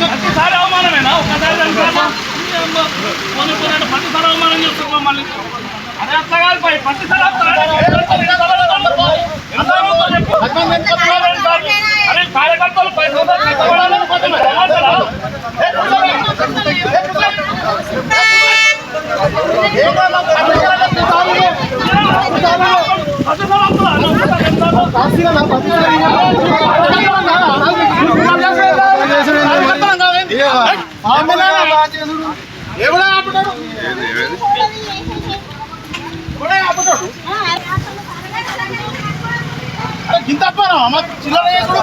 ప్రతిసారి అవమానమేనా? ఒక్కసారి ప్రతిసారి అవమానం చేస్తాం మమ్మల్ని అదే అత్త కాదు పై ప్రతిసారి కార్యకర్తలు పై ప్రతిసారి ఎవడే ఆపుతాడు ఎవడే ఆపుతాడు గింత అప్పారా చిల్లర చేసుడు